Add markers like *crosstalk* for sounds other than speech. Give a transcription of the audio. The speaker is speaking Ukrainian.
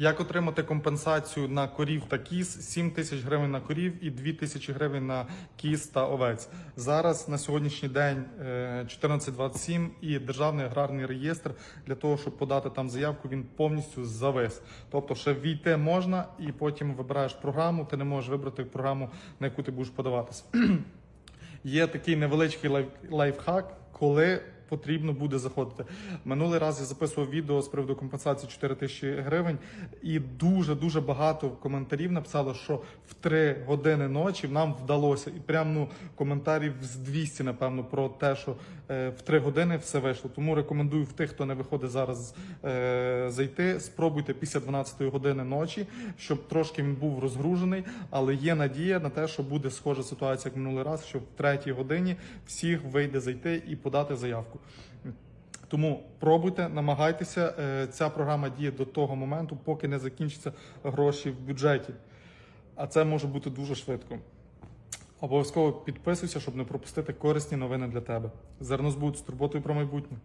Як отримати компенсацію на корів та кіз? 7 тисяч гривень на корів і 2 тисячі гривень на кіз та овець. Зараз на сьогоднішній день е, 14.27 і державний аграрний реєстр для того, щоб подати там заявку, він повністю завис. Тобто, ще війти можна, і потім вибираєш програму. Ти не можеш вибрати програму, на яку ти будеш подаватися. *clears throat* Є такий невеличкий лайф, лайфхак, коли потрібно буде заходити. Минулий раз я записував відео з приводу компенсації 4 тисячі гривень, і дуже дуже багато коментарів написало, що в 3 години ночі нам вдалося. І прям ну коментарів з 200, напевно, про те, що е, в 3 години все вийшло. Тому рекомендую в тих, хто не виходить зараз е, зайти. Спробуйте після 12 години ночі, щоб трошки він був розгружений, але є надія на те, що буде схожа ситуація, як минулий раз, що в третій годині всіх вийде зайти і подати заявку. Тому пробуйте, намагайтеся. Е, Ця програма діє до того моменту, поки не закінчаться гроші в бюджеті. А це може бути дуже швидко. Обов'язково підписуйся, щоб не пропустити корисні новини для тебе. Зернозбут з турботою про майбутнє.